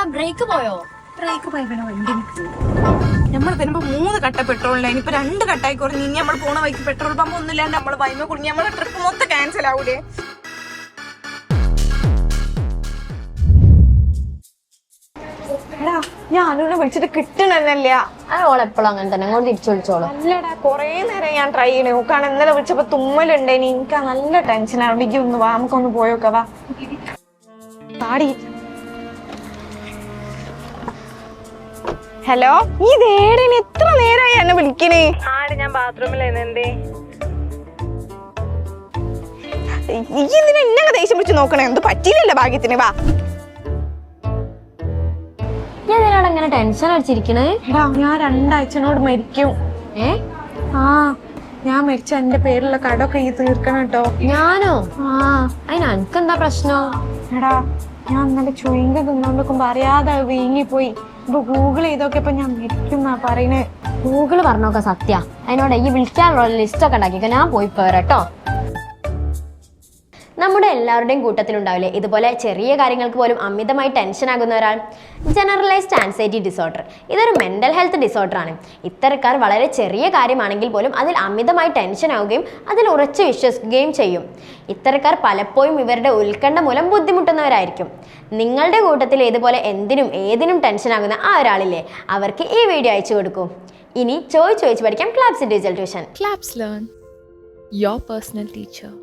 എന്താ ബ്രേക്ക് പോയോ? ബ്രേക്ക് പോയപ്പോ വണ്ടി നമ്മൾ വരുമ്പോ മൂന്ന് കട്ട പെട്രോൾ ഇനിയിപ്പോ രണ്ട് കട്ടായി കുറഞ്ഞ് ഇനി നമ്മൾ പോണ വൈക്ക് പെട്രോൾ പമ്പ് ഒന്നും ഇല്ലാണ്ട് നമ്മൾ വൈമ കുടുങ്ങി നമ്മളെ ട്രിപ്പ് മൊത്തം ക്യാൻസൽ ആവൂലേ. ഞാൻ അനുവിനെ വിളിച്ചിട്ട് കിട്ടണെന്നല്ല ഓളെപ്പോഴും അങ്ങനെ തന്നെ. അങ്ങോട്ട് തിരിച്ചു വിളിച്ചോളൂ. അല്ലടാ കൊറേ നേരം ഞാൻ ട്രൈ ചെയ്യണേ. നോക്കാണ് ഇന്നലെ വിളിച്ചപ്പോ തുമ്മലുണ്ടേനി. എനിക്ക് നല്ല ടെൻഷൻ ആണ്. ഒന്ന് വാ നമുക്കൊന്ന് പോയോക്കെ പാടി. ഹലോ ഈ ദേടേന് എത്ര നേരമായി എന്നെ വിളിക്കണേ. ആട് ഞാൻ ബാത്റൂമിലായിരുന്നു എന്തേ? ഈ എന്തിനാ എന്നെ ദേഷ്യം പിടിച്ച് നോക്കണേ? എന്ത് പറ്റിയില്ലല്ലോ ഭാഗ്യത്തിന് വാ. ഞാൻ അങ്ങനെ ടെൻഷൻ അടിച്ചിരിക്കണേ? ഞാൻ രണ്ടാഴ്ചനോട് മരിക്കും. ഏ? ആ ഞാൻ മരിച്ച എന്റെ പേരിലുള്ള കടമൊക്കെ ഈ തീർക്കണം കേട്ടോ. ഞാനോ? ആ. അതിന് അനക്കെന്താ പ്രശ്നം? എടാ ഞാൻ ഇന്നലെ ചുയിങ്ക തിന്നോണ്ടിരിക്കുമ്പോ അറിയാതെ വീങ്ങി വീങ്ങിപ്പോയി. ഗൂഗിൾ ചെയ്തൊക്കെ ഞാൻ മരിക്കുന്നാ പറയുന്നേ. ഗൂഗിൾ പറഞ്ഞൊക്കെ സത്യ. അതിനോട് ഈ വിളിക്കാനുള്ള ലിസ്റ്റ് ഒക്കെ ഉണ്ടാക്കിക്കോ. ഞാൻ പോയി പോരട്ടോ നമ്മുടെ എല്ലാവരുടെയും കൂട്ടത്തിലുണ്ടാവില്ലേ? ഇതുപോലെ ചെറിയ കാര്യങ്ങൾക്ക് പോലും അമിതമായി ടെൻഷൻ ആകുന്ന ഒരാൾ. ജനറലൈസ്ഡ് ആൻസൈറ്റി ഡിസോർഡർ ഇതൊരു മെന്റൽ ഹെൽത്ത് ഡിസോർഡറാണ് ഇത്തരക്കാർ വളരെ ചെറിയ കാര്യമാണെങ്കിൽ പോലും അതിൽ അമിതമായി ടെൻഷൻ ആവുകയും അതിൽ ഉറച്ചു വിശ്വസിക്കുകയും ചെയ്യും. ഇത്തരക്കാർ പലപ്പോഴും ഇവരുടെ ഉത്കണ്ഠ മൂലം ബുദ്ധിമുട്ടുന്നവരായിരിക്കും. നിങ്ങളുടെ കൂട്ടത്തിൽ ഇതുപോലെ എന്തിനും ഏതിനും ടെൻഷൻ ആകുന്ന ആ ഒരാളില്ലേ? അവർക്ക് ഈ വീഡിയോ അയച്ചു കൊടുക്കൂ. ഇനി ചോദിച്ചു ചോദിച്ച് പഠിക്കാം Clabs digital tuition Clabs learn your personal teacher.